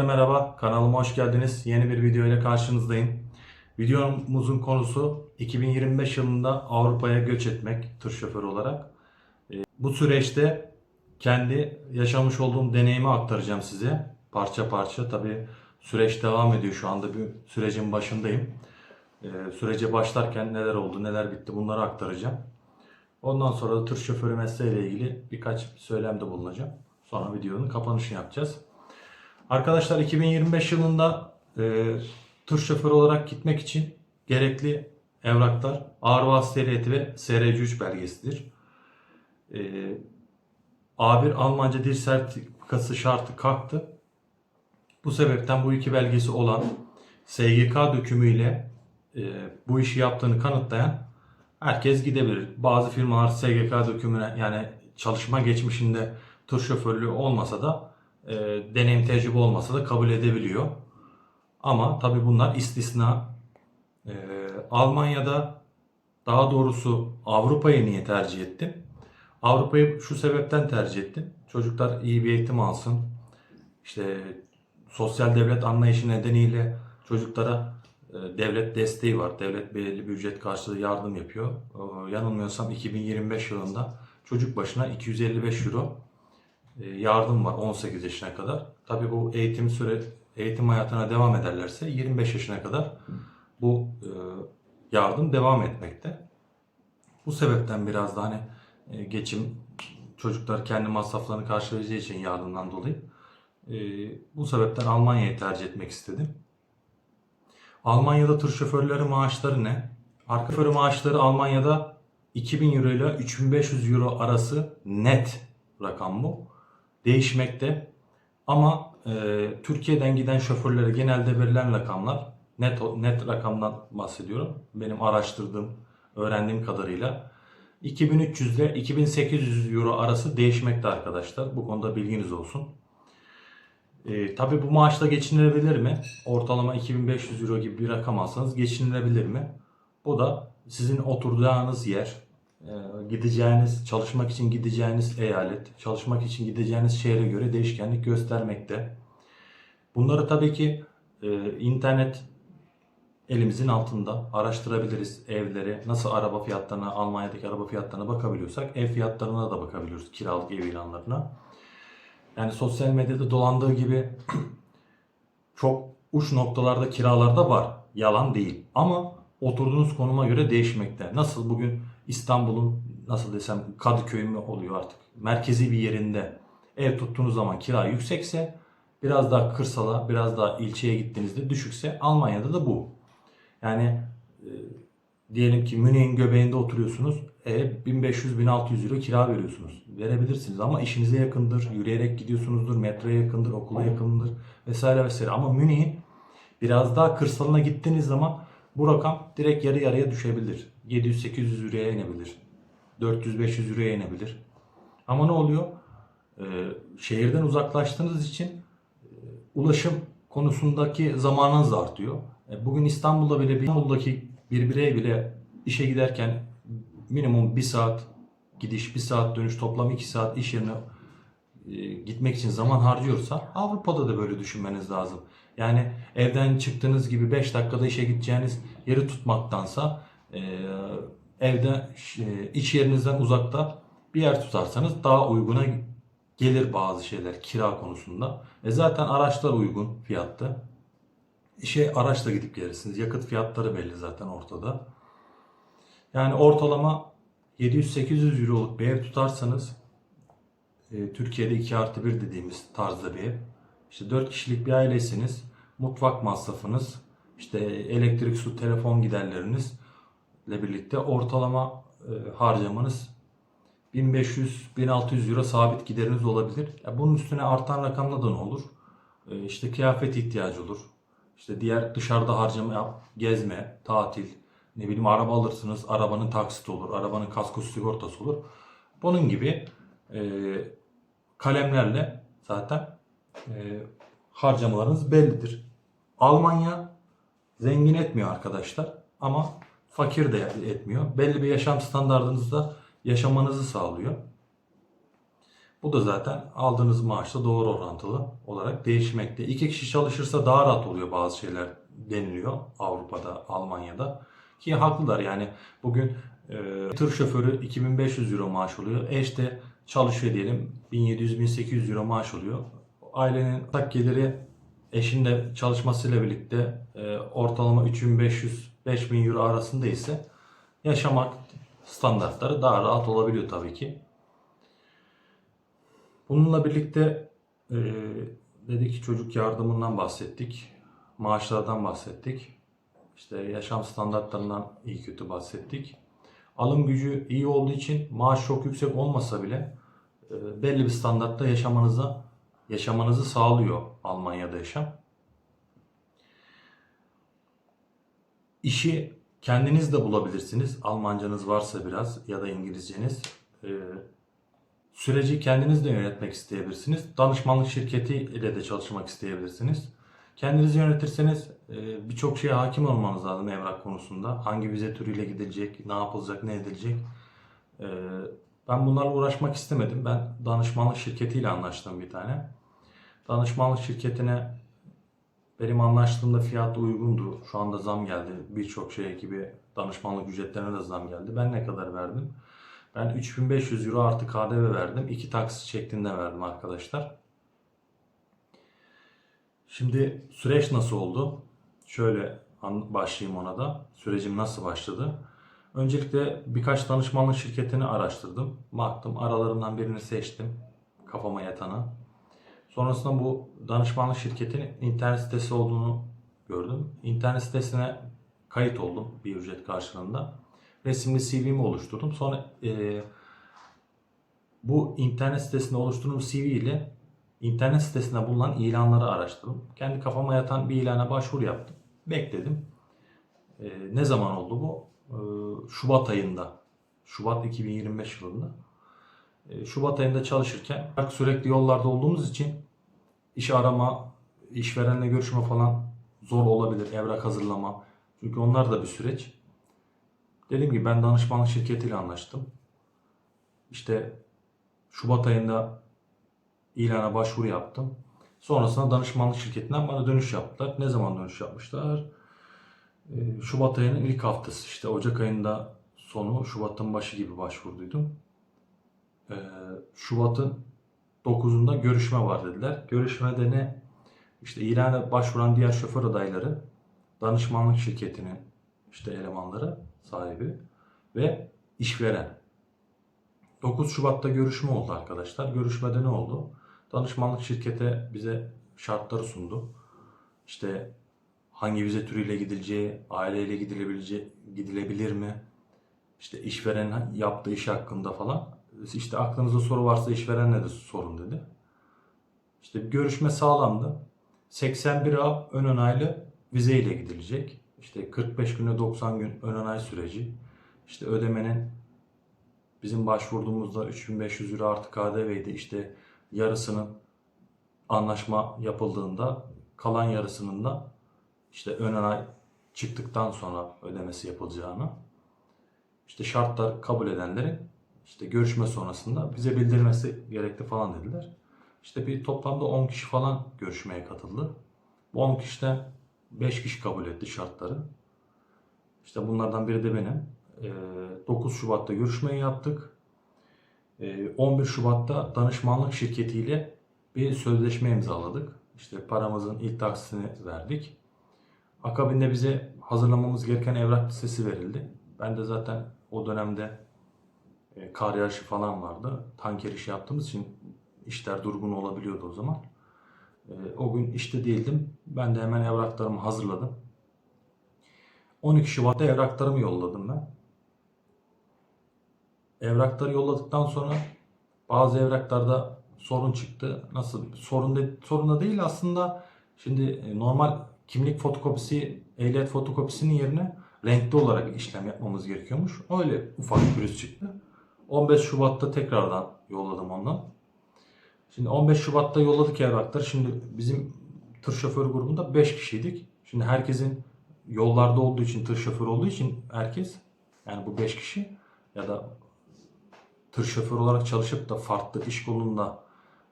Merhaba, kanalıma hoş geldiniz. Yeni bir video ile karşınızdayım. Videomuzun konusu 2025 yılında Avrupa'ya göç etmek tır şoförü olarak. Ee, Bu süreçte kendi yaşamış olduğum deneyimi aktaracağım size. Parça parça. Tabii süreç devam ediyor. Şu anda bir sürecin başındayım. Ee, Sürece başlarken neler oldu, neler bitti bunları aktaracağım. Ondan sonra da tır şoförü mesleğiyle ilgili birkaç söylemde bulunacağım. Sonra videonun kapanışını yapacağız. Arkadaşlar 2025 yılında e, tır şoförü olarak gitmek için gerekli evraklar ağır vasıta ehliyeti ve SRC3 belgesidir. E, A1 Almanca dil sertifikası şartı kalktı. Bu sebepten bu iki belgesi olan SGK dökümüyle e, bu işi yaptığını kanıtlayan herkes gidebilir. Bazı firmalar SGK dökümüne yani çalışma geçmişinde tır şoförlüğü olmasa da e, deneyim tecrübe olmasa da kabul edebiliyor. Ama tabi bunlar istisna. E, Almanya'da daha doğrusu Avrupa'yı niye tercih ettim? Avrupa'yı şu sebepten tercih ettim. Çocuklar iyi bir eğitim alsın. İşte sosyal devlet anlayışı nedeniyle çocuklara e, devlet desteği var. Devlet belirli bir ücret karşılığı yardım yapıyor. Yanılmıyorsam 2025 yılında çocuk başına 255 euro yardım var 18 yaşına kadar. Tabii bu eğitim süre eğitim hayatına devam ederlerse 25 yaşına kadar bu e, yardım devam etmekte. Bu sebepten biraz da hani e, geçim çocuklar kendi masraflarını karşılayacağı için yardımdan dolayı e, bu sebepten Almanya'yı tercih etmek istedim. Almanya'da tır şoförleri maaşları ne? Arka şoförü maaşları Almanya'da 2000 euro ile 3500 euro arası net rakam bu. Değişmekte. Ama e, Türkiye'den giden şoförlere genelde verilen rakamlar net net rakamdan bahsediyorum. Benim araştırdığım, öğrendiğim kadarıyla 2300 ile 2800 euro arası değişmekte arkadaşlar. Bu konuda bilginiz olsun. E, tabii bu maaşla geçinilebilir mi? Ortalama 2500 euro gibi bir rakam alsanız geçinilebilir mi? Bu da sizin oturacağınız yer, gideceğiniz, çalışmak için gideceğiniz eyalet, çalışmak için gideceğiniz şehre göre değişkenlik göstermekte. Bunları tabii ki e, internet elimizin altında araştırabiliriz evleri, nasıl araba fiyatlarına, Almanya'daki araba fiyatlarına bakabiliyorsak ev fiyatlarına da bakabiliyoruz, kiralık ev ilanlarına. Yani sosyal medyada dolandığı gibi çok uç noktalarda kiralarda var. Yalan değil. Ama oturduğunuz konuma göre değişmekte. Nasıl bugün İstanbul'un nasıl desem Kadıköy mü oluyor artık merkezi bir yerinde ev tuttuğunuz zaman kira yüksekse biraz daha kırsala biraz daha ilçeye gittiğinizde düşükse Almanya'da da bu. Yani e, diyelim ki Münih'in göbeğinde oturuyorsunuz. E, 1500-1600 euro kira veriyorsunuz. Verebilirsiniz ama işinize yakındır, yürüyerek gidiyorsunuzdur, metroya yakındır, okula yakındır vesaire vesaire. Ama Münih'in biraz daha kırsalına gittiğiniz zaman bu rakam direkt yarı yarıya düşebilir. 700-800 euroya inebilir. 400-500 euroya inebilir. Ama ne oluyor? Ee, şehirden uzaklaştığınız için e, ulaşım konusundaki zamanınız artıyor. E, bugün İstanbul'da bile İstanbul'daki bir birey bile işe giderken minimum 1 saat gidiş, 1 saat dönüş toplam 2 saat iş yerine e, gitmek için zaman harcıyorsa Avrupa'da da böyle düşünmeniz lazım. Yani evden çıktığınız gibi 5 dakikada işe gideceğiniz yeri tutmaktansa evde e, iş yerinizden uzakta bir yer tutarsanız daha uyguna gelir bazı şeyler kira konusunda. E zaten araçlar uygun fiyatta. İşe araçla gidip gelirsiniz. Yakıt fiyatları belli zaten ortada. Yani ortalama 700-800 euroluk bir ev tutarsanız e, Türkiye'de 2 artı 1 dediğimiz tarzda bir ev. İşte 4 kişilik bir ailesiniz. Mutfak masrafınız, işte elektrik, su, telefon giderleriniz ile birlikte ortalama e, harcamanız 1500-1600 euro sabit gideriniz olabilir. Bunun üstüne artan rakamla da ne olur? E, işte kıyafet ihtiyacı olur. İşte diğer dışarıda harcama yap, gezme, tatil, ne bileyim araba alırsınız, arabanın taksiti olur, arabanın kaskosu sigortası olur. Bunun gibi e, kalemlerle zaten e, harcamalarınız bellidir. Almanya zengin etmiyor arkadaşlar ama fakir de etmiyor. Belli bir yaşam standartınızda yaşamanızı sağlıyor. Bu da zaten aldığınız maaşla doğru orantılı olarak değişmekte. İki kişi çalışırsa daha rahat oluyor bazı şeyler deniliyor Avrupa'da, Almanya'da. Ki haklılar yani bugün e, tır şoförü 2500 euro maaş oluyor. Eş de çalışıyor diyelim 1700-1800 euro maaş oluyor. Ailenin tak geliri eşin de çalışmasıyla birlikte e, ortalama 3500-5000 euro arasında ise yaşamak standartları daha rahat olabiliyor tabii ki. Bununla birlikte e, dedik çocuk yardımından bahsettik. Maaşlardan bahsettik. İşte yaşam standartlarından iyi kötü bahsettik. Alım gücü iyi olduğu için maaş çok yüksek olmasa bile e, belli bir standartta yaşamanıza yaşamanızı sağlıyor Almanya'da yaşam. İşi kendiniz de bulabilirsiniz. Almancanız varsa biraz ya da İngilizceniz. E, Süreci kendiniz de yönetmek isteyebilirsiniz. Danışmanlık şirketi ile de çalışmak isteyebilirsiniz. Kendiniz yönetirseniz e, birçok şeye hakim olmanız lazım evrak konusunda. Hangi vize türüyle gidilecek, ne yapılacak, ne edilecek. E, Ben bunlarla uğraşmak istemedim. Ben danışmanlık şirketiyle anlaştım bir tane. Danışmanlık şirketine benim anlaştığımda fiyat uygundu. Şu anda zam geldi. Birçok şey gibi danışmanlık ücretlerine de zam geldi. Ben ne kadar verdim? Ben 3500 euro artı KDV verdim. İki taksit şeklinde verdim arkadaşlar. Şimdi süreç nasıl oldu? Şöyle başlayayım ona da. Sürecim nasıl başladı? Öncelikle birkaç danışmanlık şirketini araştırdım. Baktım aralarından birini seçtim. Kafama yatanı. Sonrasında bu danışmanlık şirketinin internet sitesi olduğunu gördüm. İnternet sitesine kayıt oldum bir ücret karşılığında resimli CV'mi oluşturdum. Sonra e, bu internet sitesinde oluşturduğum CV ile internet sitesinde bulunan ilanları araştırdım. Kendi kafama yatan bir ilana başvuru yaptım. Bekledim. E, ne zaman oldu bu? E, Şubat ayında. Şubat 2025 yılında. E, Şubat ayında çalışırken sürekli yollarda olduğumuz için iş arama, işverenle görüşme falan zor olabilir. Evrak hazırlama. Çünkü onlar da bir süreç. Dediğim gibi ben danışmanlık şirketiyle anlaştım. İşte Şubat ayında ilana başvuru yaptım. Sonrasında danışmanlık şirketinden bana dönüş yaptılar. Ne zaman dönüş yapmışlar? Ee, Şubat ayının ilk haftası işte Ocak ayında sonu Şubat'ın başı gibi başvurduydum. Ee, Şubat'ın 9'unda görüşme var dediler. Görüşmede ne? İşte ilana başvuran diğer şoför adayları, danışmanlık şirketinin işte elemanları, sahibi ve işveren. 9 Şubat'ta görüşme oldu arkadaşlar. Görüşmede ne oldu? Danışmanlık şirkete bize şartları sundu. İşte hangi vize türüyle gidileceği, aileyle gidilebileceği, gidilebilir mi? İşte işveren yaptığı iş hakkında falan. İşte aklınızda soru varsa işverenle de sorun dedi. İşte görüşme sağlandı. 81 A ön onaylı vize ile gidilecek. İşte 45 güne 90 gün ön onay süreci. İşte ödemenin bizim başvurduğumuzda 3500 euro artı KDV'ydi. İşte yarısının anlaşma yapıldığında kalan yarısının da işte ön onay çıktıktan sonra ödemesi yapılacağını işte şartlar kabul edenlerin işte görüşme sonrasında bize bildirmesi gerekli falan dediler. İşte bir toplamda 10 kişi falan görüşmeye katıldı. Bu 10 kişiden 5 kişi kabul etti şartları. İşte bunlardan biri de benim. Ee, 9 Şubat'ta görüşmeyi yaptık. Ee, 11 Şubat'ta danışmanlık şirketiyle bir sözleşme imzaladık. İşte paramızın ilk taksitini verdik. Akabinde bize hazırlamamız gereken evrak listesi verildi. Ben de zaten o dönemde e, kar yarışı falan vardı. Tanker işi yaptığımız için işler durgun olabiliyordu o zaman. E, o gün işte değildim. Ben de hemen evraklarımı hazırladım. 12 Şubat'ta evraklarımı yolladım ben. Evrakları yolladıktan sonra bazı evraklarda sorun çıktı. Nasıl? Sorun, de, sorun da değil aslında. Şimdi e, normal kimlik fotokopisi, ehliyet fotokopisinin yerine renkli olarak işlem yapmamız gerekiyormuş. Öyle ufak pürüz çıktı. 15 Şubat'ta tekrardan yolladım ondan. Şimdi 15 Şubat'ta yolladık evrakları. Şimdi bizim tır şoförü grubunda 5 kişiydik. Şimdi herkesin yollarda olduğu için, tır şoförü olduğu için herkes yani bu 5 kişi ya da tır şoförü olarak çalışıp da farklı iş kolunda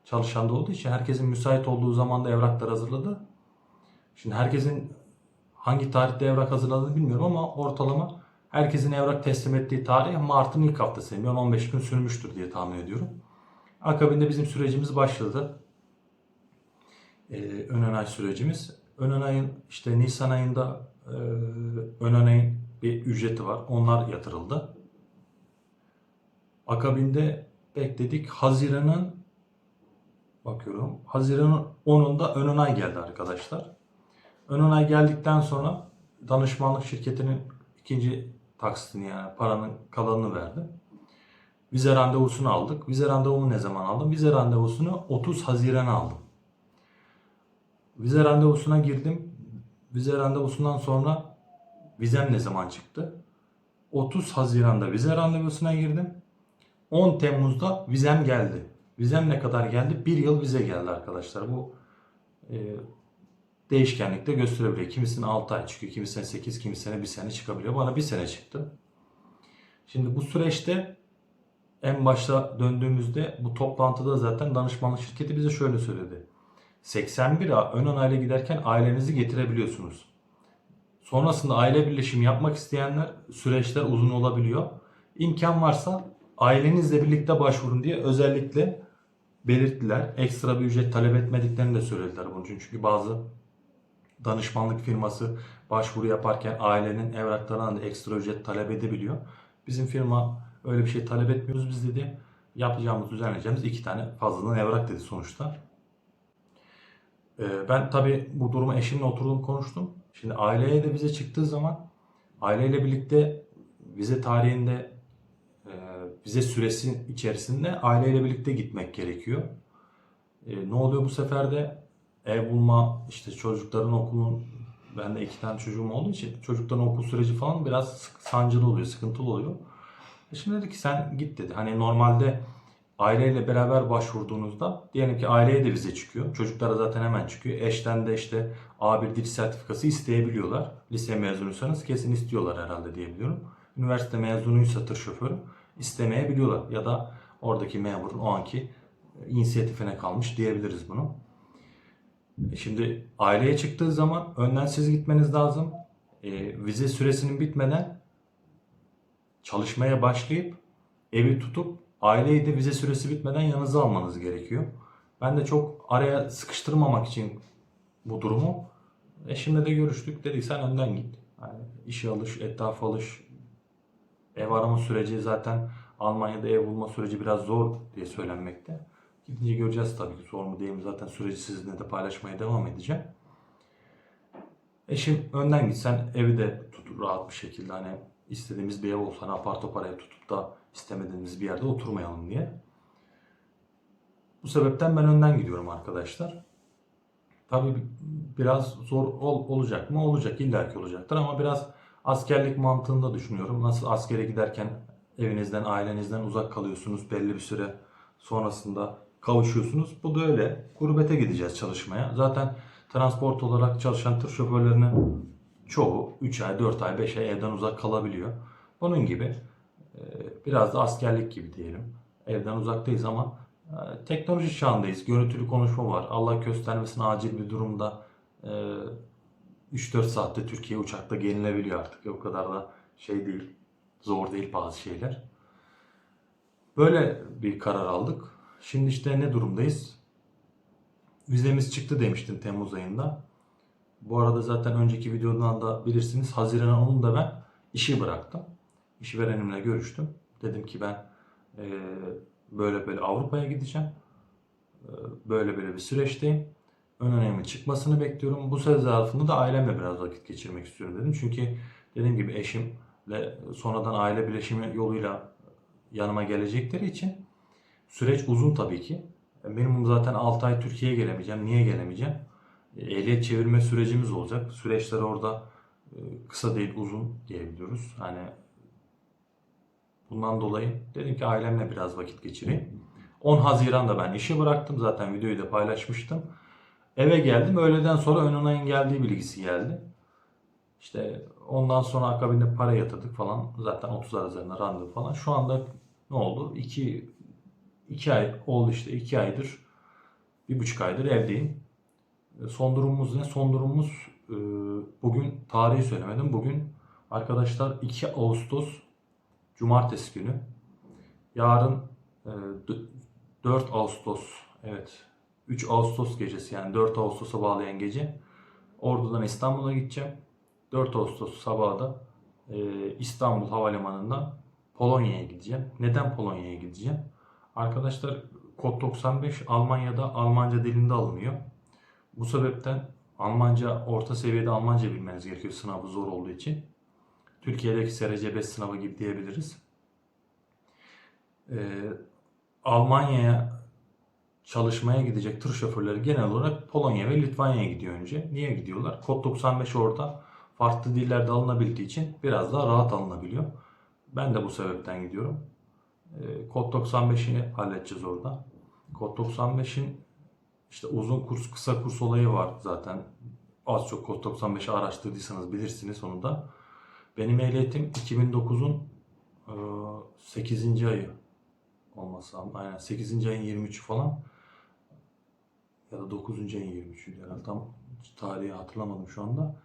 çalışan da olduğu için herkesin müsait olduğu zaman da evraklar hazırladı. Şimdi herkesin hangi tarihte evrak hazırladığını bilmiyorum ama ortalama herkesin evrak teslim ettiği tarih Mart'ın ilk haftası. 10-15 gün sürmüştür diye tahmin ediyorum. Akabinde bizim sürecimiz başladı. Ee, ön ay sürecimiz. Ön ayın işte Nisan ayında e, ön ayın bir ücreti var. Onlar yatırıldı. Akabinde bekledik. Haziran'ın bakıyorum. Haziran'ın 10'unda ön ay geldi arkadaşlar. Ön ay geldikten sonra danışmanlık şirketinin ikinci taksitini yani paranın kalanını verdi. Vize randevusunu aldık. Vize randevumu ne zaman aldım? Vize randevusunu 30 Haziran'a aldım. Vize randevusuna girdim. Vize randevusundan sonra vizem ne zaman çıktı? 30 Haziran'da vize randevusuna girdim. 10 Temmuz'da vizem geldi. Vizem ne kadar geldi? Bir yıl vize geldi arkadaşlar. Bu e, değişkenlikte gösterebiliyor. Kimisinin 6 ay çıkıyor, kimisine 8, kimisine 1 sene çıkabiliyor. Bana 1 sene çıktı. Şimdi bu süreçte en başta döndüğümüzde bu toplantıda zaten danışmanlık şirketi bize şöyle söyledi. 81 A ön onayla giderken ailenizi getirebiliyorsunuz. Sonrasında aile birleşimi yapmak isteyenler süreçler uzun olabiliyor. İmkan varsa ailenizle birlikte başvurun diye özellikle belirttiler. Ekstra bir ücret talep etmediklerini de söylediler bunun için. Çünkü bazı danışmanlık firması başvuru yaparken ailenin evraklarından da ekstra ücret talep edebiliyor. Bizim firma öyle bir şey talep etmiyoruz biz dedi. Yapacağımız, düzenleyeceğimiz iki tane fazladan evrak dedi sonuçta. Ee, Ben tabii bu durumu eşimle oturdum konuştum. Şimdi aileye de vize çıktığı zaman aileyle birlikte vize tarihinde e, vize süresi içerisinde aileyle birlikte gitmek gerekiyor. E, ne oluyor bu sefer de ev bulma işte çocukların okulun ben de iki tane çocuğum olduğu için çocukların okul süreci falan biraz sancılı oluyor, sıkıntılı oluyor. E şimdi dedi ki sen git dedi. Hani normalde aileyle beraber başvurduğunuzda diyelim ki aileye de vize çıkıyor. Çocuklara zaten hemen çıkıyor. Eşten de işte A1 dil sertifikası isteyebiliyorlar. Lise mezunuysanız kesin istiyorlar herhalde diyebiliyorum. Üniversite mezunuysa tır şoförü istemeyebiliyorlar. Ya da oradaki memurun o anki inisiyatifine kalmış diyebiliriz bunu. E Şimdi aileye çıktığı zaman önden siz gitmeniz lazım. E, vize süresinin bitmeden çalışmaya başlayıp evi tutup aileyi de vize süresi bitmeden yanınıza almanız gerekiyor. Ben de çok araya sıkıştırmamak için bu durumu eşimle de görüştük. Dedik sen önden git. Yani işe alış, etrafa alış, ev arama süreci zaten Almanya'da ev bulma süreci biraz zor diye söylenmekte. Gidince göreceğiz tabii ki zor değil mi zaten süreci sizinle de paylaşmaya devam edeceğim. Eşim önden gitsen evi de tut rahat bir şekilde hani istediğimiz bir ev olsa hani apar topar ev tutup da istemediğimiz bir yerde oturmayalım diye. Bu sebepten ben önden gidiyorum arkadaşlar. Tabii biraz zor ol- olacak mı? Olacak. illaki olacaktır ama biraz askerlik mantığında düşünüyorum. Nasıl askere giderken evinizden, ailenizden uzak kalıyorsunuz belli bir süre sonrasında kavuşuyorsunuz. Bu da öyle. Gurbete gideceğiz çalışmaya. Zaten transport olarak çalışan tır şoförlerinin çoğu 3 ay, 4 ay, 5 ay evden uzak kalabiliyor. Bunun gibi e, biraz da askerlik gibi diyelim. Evden uzaktayız ama e, teknoloji çağındayız. Görüntülü konuşma var. Allah göstermesin acil bir durumda e, 3-4 saatte Türkiye uçakta gelinebiliyor artık. O kadar da şey değil. Zor değil bazı şeyler. Böyle bir karar aldık. Şimdi işte ne durumdayız? Vizemiz çıktı demiştim Temmuz ayında. Bu arada zaten önceki videodan da bilirsiniz. Haziran 10'unda ben işi bıraktım. İşverenimle görüştüm. Dedim ki ben e, böyle böyle Avrupa'ya gideceğim. E, böyle böyle bir süreçteyim. Ön önemin çıkmasını bekliyorum. Bu süre zarfında da ailemle biraz vakit geçirmek istiyorum dedim. Çünkü dediğim gibi eşimle sonradan aile birleşimi yoluyla yanıma gelecekleri için süreç uzun tabii ki. Minimum zaten 6 ay Türkiye'ye gelemeyeceğim. Niye gelemeyeceğim? E, Ehliyet çevirme sürecimiz olacak. Süreçler orada e, kısa değil uzun diyebiliyoruz. Hani bundan dolayı dedim ki ailemle biraz vakit geçireyim. 10 Haziran'da ben işi bıraktım. Zaten videoyu da paylaşmıştım. Eve geldim. Öğleden sonra ön onayın geldiği bilgisi geldi. İşte ondan sonra akabinde para yatırdık falan. Zaten 30 üzerinde randevu falan. Şu anda ne oldu? 2 2 ay oldu işte 2 aydır bir buçuk aydır evdeyim. E, Son durumumuz ne? Son durumumuz e, bugün tarihi söylemedim. Bugün arkadaşlar 2 Ağustos Cumartesi günü. Yarın e, d- 4 Ağustos evet 3 Ağustos gecesi yani 4 Ağustos'a bağlayan gece Ordu'dan İstanbul'a gideceğim. 4 Ağustos sabahı da e, İstanbul Havalimanı'ndan Polonya'ya gideceğim. Neden Polonya'ya gideceğim? Arkadaşlar kod 95 Almanya'da Almanca dilinde alınıyor. Bu sebepten Almanca orta seviyede Almanca bilmeniz gerekiyor sınavı zor olduğu için. Türkiye'deki SRC 5 sınavı gibi diyebiliriz. Ee, Almanya'ya çalışmaya gidecek tır şoförleri genel olarak Polonya ve Litvanya'ya gidiyor önce. Niye gidiyorlar? Kod 95 orada farklı dillerde alınabildiği için biraz daha rahat alınabiliyor. Ben de bu sebepten gidiyorum. Ee, Kod 95'i halledeceğiz orada. Kod 95'in işte uzun kurs, kısa kurs olayı var zaten. Az çok Kod 95'i araştırdıysanız bilirsiniz onu da. Benim ehliyetim 2009'un e, 8. ayı olması. Aynen 8. ayın 23'ü falan. Ya da 9. ayın 23'üydü herhalde. Tam tarihi hatırlamadım şu anda.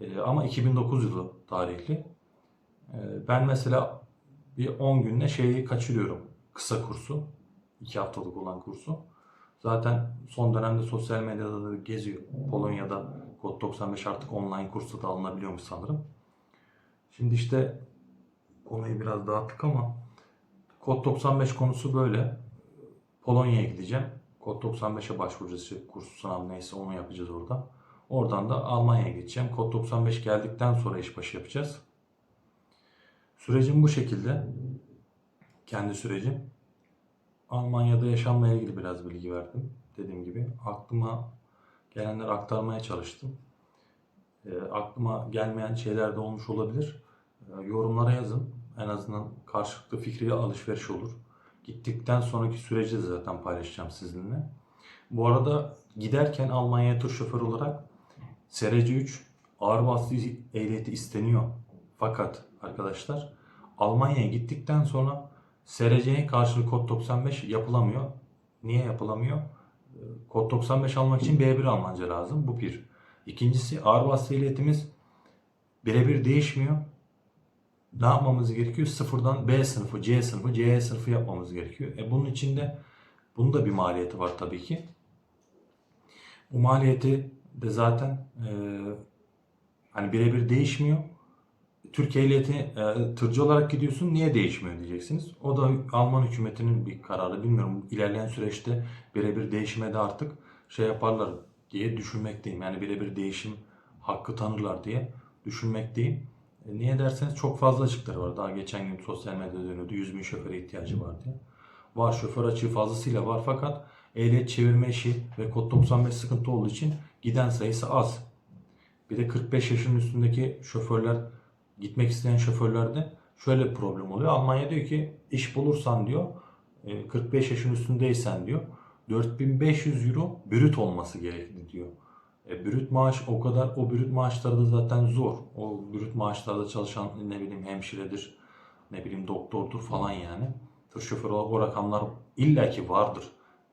E, ama 2009 yılı tarihli. E, ben mesela bir 10 günde şeyi kaçırıyorum. Kısa kursu. 2 haftalık olan kursu. Zaten son dönemde sosyal medyada da geziyor. Polonya'da Kod 95 artık online kursu da alınabiliyormuş sanırım. Şimdi işte konuyu biraz dağıttık ama Kod 95 konusu böyle. Polonya'ya gideceğim. Kod 95'e başvuracağız. İşte Kurs sınav neyse onu yapacağız orada. Oradan da Almanya'ya geçeceğim. Kod 95 geldikten sonra işbaşı yapacağız. Sürecim bu şekilde. Kendi sürecim. Almanya'da yaşamla ilgili biraz bilgi verdim. Dediğim gibi aklıma gelenleri aktarmaya çalıştım. E, aklıma gelmeyen şeyler de olmuş olabilir. E, yorumlara yazın. En azından karşılıklı fikri alışveriş olur. Gittikten sonraki süreci de zaten paylaşacağım sizinle. Bu arada giderken Almanya'ya tur şoförü olarak SRC 3 ağır vasıta ehliyeti isteniyor. Fakat arkadaşlar Almanya'ya gittikten sonra SRC'ye karşılık kod 95 yapılamıyor. Niye yapılamıyor? Ee, Kod 95 almak için B1 Almanca lazım. Bu bir. İkincisi ağır vasıta ehliyetimiz birebir değişmiyor. Ne yapmamız gerekiyor? Sıfırdan B sınıfı, C sınıfı, C sınıfı yapmamız gerekiyor. E bunun içinde bunun da bir maliyeti var tabii ki. Bu maliyeti de zaten e, hani birebir değişmiyor. Türk ehliyeti e, tırcı olarak gidiyorsun niye değişmiyor diyeceksiniz. O da Alman hükümetinin bir kararı. Bilmiyorum ilerleyen süreçte birebir değişime de artık şey yaparlar diye düşünmekteyim. Yani birebir değişim hakkı tanırlar diye düşünmekteyim. E, niye derseniz çok fazla açıkları var. Daha geçen gün sosyal medyada dönüyordu. 100 bin şoföre ihtiyacı var diye. Var şoför açığı fazlasıyla var fakat ehliyet çevirme işi ve kod 95 sıkıntı olduğu için giden sayısı az. Bir de 45 yaşın üstündeki şoförler gitmek isteyen şoförlerde şöyle bir problem oluyor. Almanya diyor ki iş bulursan diyor e, 45 yaşın üstündeysen diyor 4500 euro brüt olması gerekli diyor. E, brüt maaş o kadar o brüt maaşları da zaten zor. O brüt maaşlarda çalışan ne bileyim hemşiredir, ne bileyim doktordur falan yani. Tır şoförü olarak o rakamlar illaki vardır.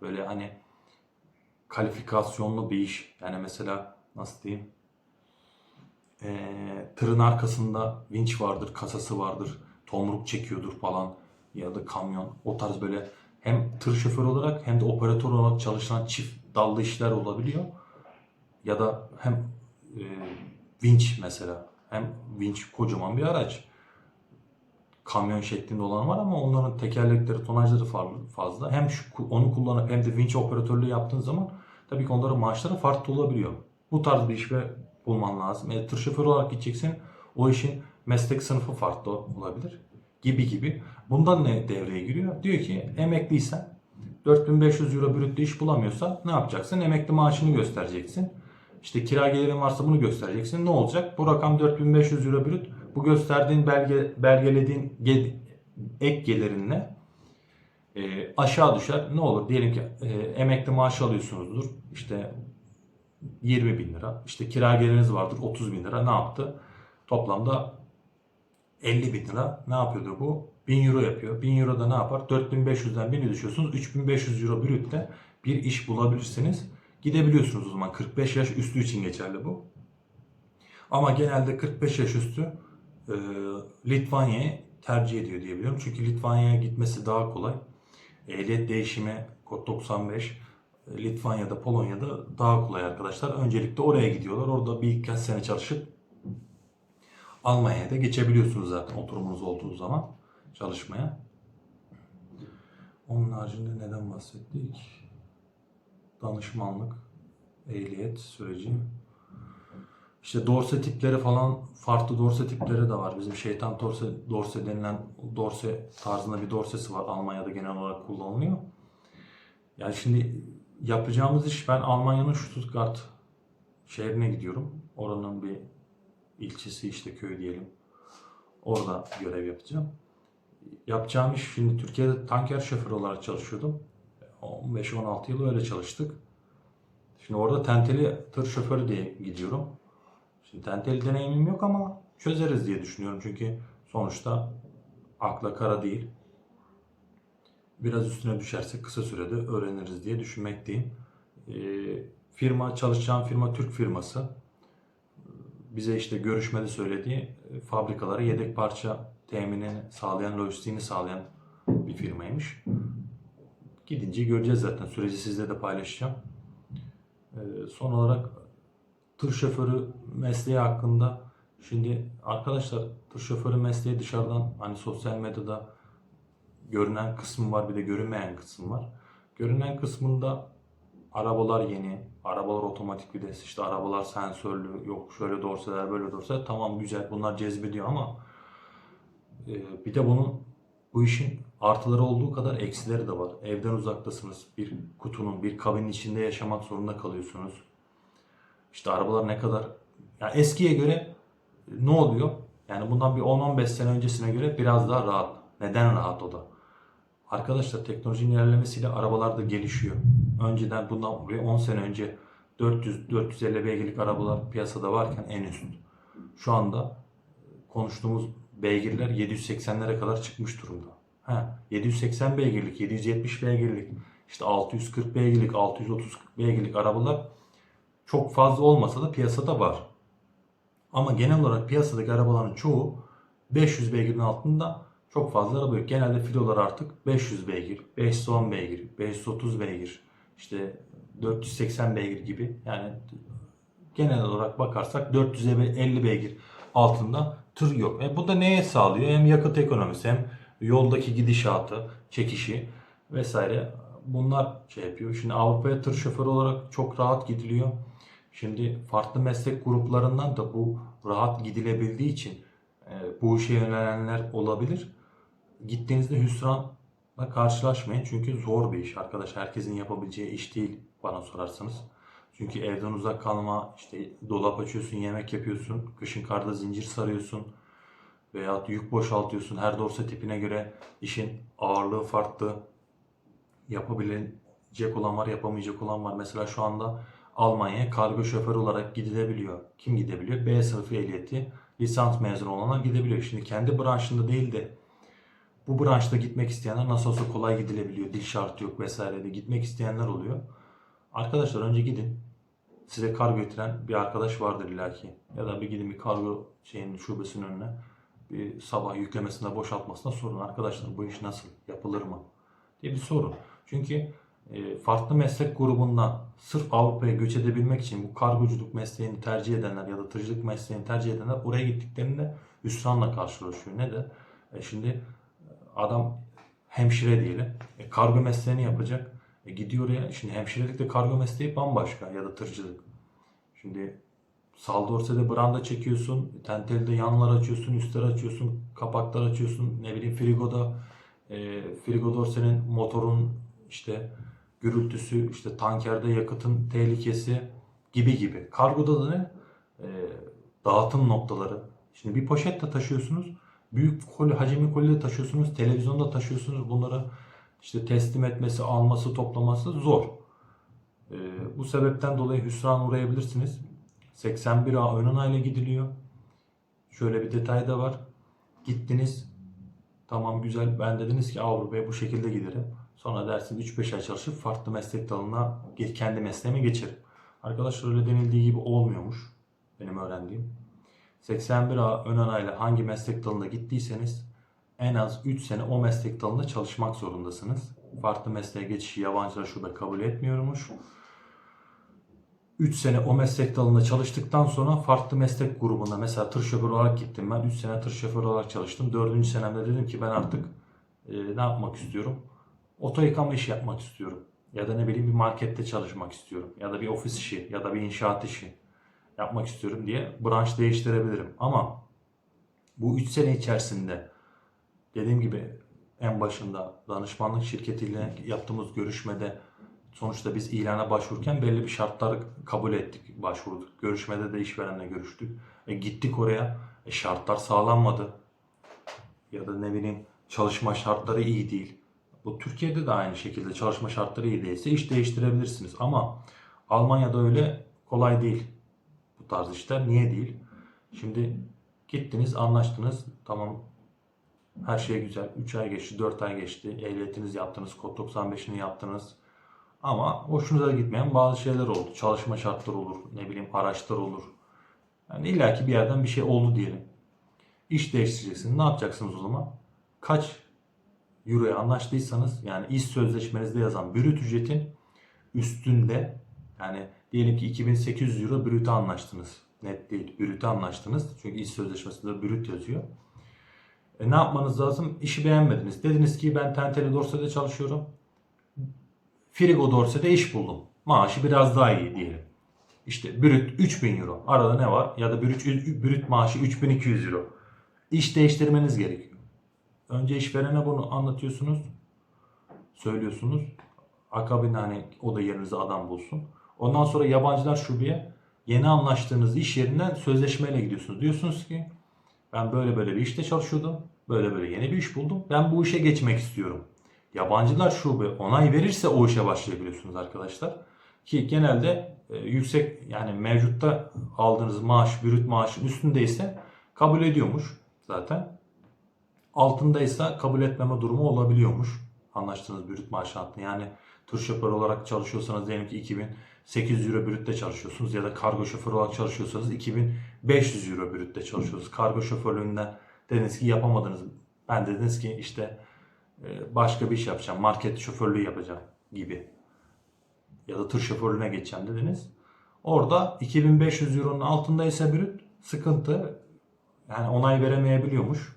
Böyle hani kalifikasyonlu bir iş. Yani mesela nasıl diyeyim? E, tırın arkasında vinç vardır, kasası vardır, tomruk çekiyordur falan ya da kamyon. O tarz böyle hem tır şoförü olarak hem de operatör olarak çalışan çift dallı işler olabiliyor. Ya da hem e, vinç mesela. Hem vinç kocaman bir araç. Kamyon şeklinde olan var ama onların tekerlekleri, tonajları fazla. Hem şu, onu kullanıp hem de vinç operatörlüğü yaptığın zaman tabii ki onların maaşları farklı olabiliyor. Bu tarz bir iş ve bulman lazım. E, tır şoförü olarak gideceksin. O işin meslek sınıfı farklı olabilir. Gibi gibi. Bundan ne devreye giriyor? Diyor ki emekliysen 4500 euro brütte iş bulamıyorsa ne yapacaksın? Emekli maaşını göstereceksin. İşte kira gelirin varsa bunu göstereceksin. Ne olacak? Bu rakam 4500 euro brüt. Bu gösterdiğin belge, belgelediğin ge- ek gelerinle e, aşağı düşer. Ne olur? Diyelim ki e, emekli maaşı alıyorsunuzdur. İşte 20 bin lira. İşte kira geliriniz vardır 30 bin lira. Ne yaptı? Toplamda 50 bin lira. Ne yapıyordu bu? 1000 euro yapıyor. 1000 euro da ne yapar? 4500'den 1000'e düşüyorsunuz. 3500 euro brütte bir iş bulabilirsiniz. Gidebiliyorsunuz o zaman. 45 yaş üstü için geçerli bu. Ama genelde 45 yaş üstü e, Litvanya'yı tercih ediyor diye biliyorum. Çünkü Litvanya'ya gitmesi daha kolay. Ehliyet değişimi kod 95 e, Litvanya'da, Polonya'da daha kolay arkadaşlar. Öncelikle oraya gidiyorlar. Orada bir birkaç sene çalışıp Almanya'ya da geçebiliyorsunuz zaten oturumunuz olduğu zaman çalışmaya. Onun haricinde neden bahsettik? Danışmanlık, ehliyet süreci. İşte dorse tipleri falan farklı dorse tipleri de var. Bizim şeytan dorse, dorse denilen dorse tarzında bir dorsesi var. Almanya'da genel olarak kullanılıyor. Yani şimdi yapacağımız iş ben Almanya'nın Stuttgart şehrine gidiyorum. Oranın bir ilçesi işte köy diyelim. Orada görev yapacağım. Yapacağım iş şimdi Türkiye'de tanker şoförü olarak çalışıyordum. 15-16 yıl öyle çalıştık. Şimdi orada tenteli tır şoförü diye gidiyorum. Şimdi tenteli deneyimim yok ama çözeriz diye düşünüyorum. Çünkü sonuçta akla kara değil. Biraz üstüne düşersek kısa sürede öğreniriz diye düşünmekteyim. Ee, firma, çalışacağım firma Türk firması. Bize işte görüşmede söylediği e, fabrikalara yedek parça teminini sağlayan, lojistiğini sağlayan bir firmaymış. Gidince göreceğiz zaten. Süreci sizle de paylaşacağım. Ee, son olarak tır şoförü mesleği hakkında şimdi arkadaşlar tır şoförü mesleği dışarıdan hani sosyal medyada görünen kısmı var bir de görünmeyen kısım var. Görünen kısmında arabalar yeni, arabalar otomatik vites, işte arabalar sensörlü, yok şöyle dorseler böyle dorseler tamam güzel bunlar cezbediyor ama e, bir de bunun bu işin artıları olduğu kadar eksileri de var. Evden uzaktasınız. Bir kutunun, bir kabinin içinde yaşamak zorunda kalıyorsunuz. İşte arabalar ne kadar yani eskiye göre ne oluyor? Yani bundan bir 10-15 sene öncesine göre biraz daha rahat. Neden rahat o da? Arkadaşlar teknolojinin ilerlemesiyle arabalar da gelişiyor. Önceden bundan buraya 10 sene önce 400-450 beygirlik arabalar piyasada varken en üst. Şu anda konuştuğumuz beygirler 780'lere kadar çıkmış durumda. Ha, 780 beygirlik, 770 beygirlik, işte 640 beygirlik, 630 beygirlik arabalar çok fazla olmasa da piyasada var. Ama genel olarak piyasadaki arabaların çoğu 500 beygirin altında çok fazla araba yok. Genelde filolar artık 500 beygir, 510 beygir, 530 beygir, işte 480 beygir gibi. Yani genel olarak bakarsak 450 beygir altında tır yok. E bu da neye sağlıyor? Hem yakıt ekonomisi hem yoldaki gidişatı, çekişi vesaire bunlar şey yapıyor. Şimdi Avrupa'ya tır şoförü olarak çok rahat gidiliyor. Şimdi farklı meslek gruplarından da bu rahat gidilebildiği için e, bu işe yönelenler olabilir. Gittiğinizde hüsranla karşılaşmayın. Çünkü zor bir iş arkadaş. Herkesin yapabileceği iş değil bana sorarsanız. Çünkü evden uzak kalma, işte dolap açıyorsun, yemek yapıyorsun, kışın karda zincir sarıyorsun veya yük boşaltıyorsun. Her dorsa tipine göre işin ağırlığı farklı. Yapabilecek olan var, yapamayacak olan var. Mesela şu anda Almanya'ya kargo şoförü olarak gidilebiliyor. Kim gidebiliyor? B sınıfı ehliyeti lisans mezunu olanlar gidebiliyor. Şimdi kendi branşında değil de bu branşta gitmek isteyenler nasıl olsa kolay gidilebiliyor. Dil şartı yok vesaire de gitmek isteyenler oluyor. Arkadaşlar önce gidin. Size kargo getiren bir arkadaş vardır illaki. Ya da bir gidin bir kargo şeyin şubesinin önüne bir sabah yüklemesinde boşaltmasına sorun. Arkadaşlar bu iş nasıl? Yapılır mı? diye bir sorun. Çünkü e, farklı meslek grubundan sırf Avrupa'ya göç edebilmek için bu kargoculuk mesleğini tercih edenler ya da tırcılık mesleğini tercih edenler oraya gittiklerinde hüsranla karşılaşıyor. Ne de e, şimdi adam hemşire diyelim. E, kargo mesleğini yapacak. E, gidiyor oraya. Şimdi hemşirelikle kargo mesleği bambaşka ya da tırcılık. Şimdi Saldorse'de branda çekiyorsun, tentelide yanlar açıyorsun, üstler açıyorsun, kapaklar açıyorsun, ne bileyim frigoda, e, frigo dorsenin motorun işte gürültüsü, işte tankerde yakıtın tehlikesi gibi gibi. Kargoda da ne? E, dağıtım noktaları. Şimdi bir poşet de taşıyorsunuz, büyük koli, hacimli koli de taşıyorsunuz, televizyonda taşıyorsunuz. Bunları işte teslim etmesi, alması, toplaması zor. E, bu sebepten dolayı hüsran uğrayabilirsiniz. 81A ön onayla gidiliyor. Şöyle bir detay da var. Gittiniz Tamam güzel. Ben dediniz ki Avrupa'ya bu şekilde giderim. Sonra dersiniz 3-5 ay çalışıp farklı meslek dalına kendi mesleğime geçerim. Arkadaşlar öyle denildiği gibi olmuyormuş. Benim öğrendiğim. 81 A ön anayla hangi meslek dalına gittiyseniz en az 3 sene o meslek dalında çalışmak zorundasınız. Farklı mesleğe geçişi yabancılar şube kabul etmiyormuş. 3 sene o meslek dalında çalıştıktan sonra farklı meslek grubuna mesela tır şoförü olarak gittim ben. 3 sene tır şoförü olarak çalıştım. 4. senemde dedim ki ben artık e, ne yapmak istiyorum? Oto yıkama işi yapmak istiyorum. Ya da ne bileyim bir markette çalışmak istiyorum. Ya da bir ofis işi ya da bir inşaat işi yapmak istiyorum diye branş değiştirebilirim. Ama bu 3 sene içerisinde dediğim gibi en başında danışmanlık şirketiyle yaptığımız görüşmede sonuçta biz ilana başvururken belli bir şartları kabul ettik, başvurduk. Görüşmede de işverenle görüştük. E, gittik oraya, e, şartlar sağlanmadı. Ya da ne bileyim çalışma şartları iyi değil. Bu Türkiye'de de aynı şekilde çalışma şartları iyi değilse iş değiştirebilirsiniz. Ama Almanya'da öyle kolay değil tarz işler. Niye değil? Şimdi gittiniz, anlaştınız. Tamam her şey güzel. 3 ay geçti, 4 ay geçti. Ehliyetinizi yaptınız, kod 95'ini yaptınız. Ama hoşunuza gitmeyen bazı şeyler oldu. Çalışma şartları olur, ne bileyim araçlar olur. Yani illaki bir yerden bir şey oldu diyelim. İş değiştireceksiniz. Ne yapacaksınız o zaman? Kaç euroya anlaştıysanız yani iş sözleşmenizde yazan brüt ücretin üstünde yani diyelim ki 2800 euro brüte anlaştınız. Net değil, brüte anlaştınız. Çünkü iş sözleşmesinde brüt yazıyor. E ne yapmanız lazım? İşi beğenmediniz. Dediniz ki ben Tenteli Dorse'de çalışıyorum. Frigo Dorse'de iş buldum. Maaşı biraz daha iyi diyelim. İşte brüt 3000 euro. Arada ne var? Ya da brüt, brüt maaşı 3200 euro. İş değiştirmeniz gerekiyor. Önce işverene bunu anlatıyorsunuz. Söylüyorsunuz. Akabinde hani o da yerinize adam bulsun. Ondan sonra yabancılar şubeye yeni anlaştığınız iş yerinden sözleşmeyle gidiyorsunuz. Diyorsunuz ki ben böyle böyle bir işte çalışıyordum. Böyle böyle yeni bir iş buldum. Ben bu işe geçmek istiyorum. Yabancılar şube onay verirse o işe başlayabiliyorsunuz arkadaşlar. Ki genelde e, yüksek yani mevcutta aldığınız maaş, brüt maaşın üstündeyse kabul ediyormuş zaten. Altındaysa kabul etmeme durumu olabiliyormuş. Anlaştığınız brüt maaş altında. Yani tur şoförü olarak çalışıyorsanız diyelim ki 2800 euro brütte çalışıyorsunuz ya da kargo şoförü olarak çalışıyorsanız 2500 euro brütte çalışıyorsunuz. Kargo şoförlüğünden dediniz ki yapamadınız. Ben dediniz ki işte e, başka bir iş yapacağım. Market şoförlüğü yapacağım gibi. Ya da tır şoförlüğüne geçeceğim dediniz. Orada 2500 euronun altındaysa brüt sıkıntı. Yani onay veremeyebiliyormuş.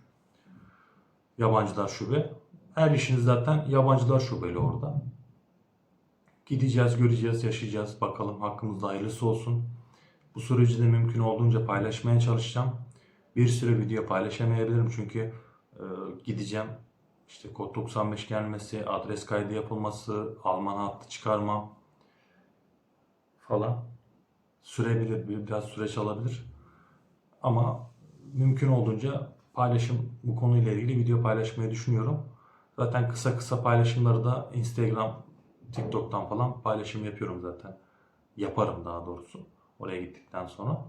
Yabancılar şube. Her işiniz zaten yabancılar şubeli orada. Gideceğiz, göreceğiz, yaşayacağız. Bakalım hakkımızda hayırlısı olsun. Bu süreci de mümkün olduğunca paylaşmaya çalışacağım. Bir süre video paylaşamayabilirim çünkü e, gideceğim. İşte kod 95 gelmesi, adres kaydı yapılması, Alman hattı çıkarmam falan sürebilir, bir- biraz süreç alabilir. Ama mümkün olduğunca paylaşım bu konuyla ilgili video paylaşmayı düşünüyorum. Zaten kısa kısa paylaşımları da Instagram, TikTok'tan falan paylaşım yapıyorum zaten. Yaparım daha doğrusu oraya gittikten sonra.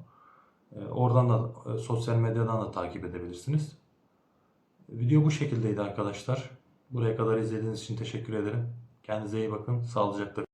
Ee, Oradan da e, sosyal medyadan da takip edebilirsiniz. Video bu şekildeydi arkadaşlar. Buraya kadar izlediğiniz için teşekkür ederim. Kendinize iyi bakın. Sağlıcakla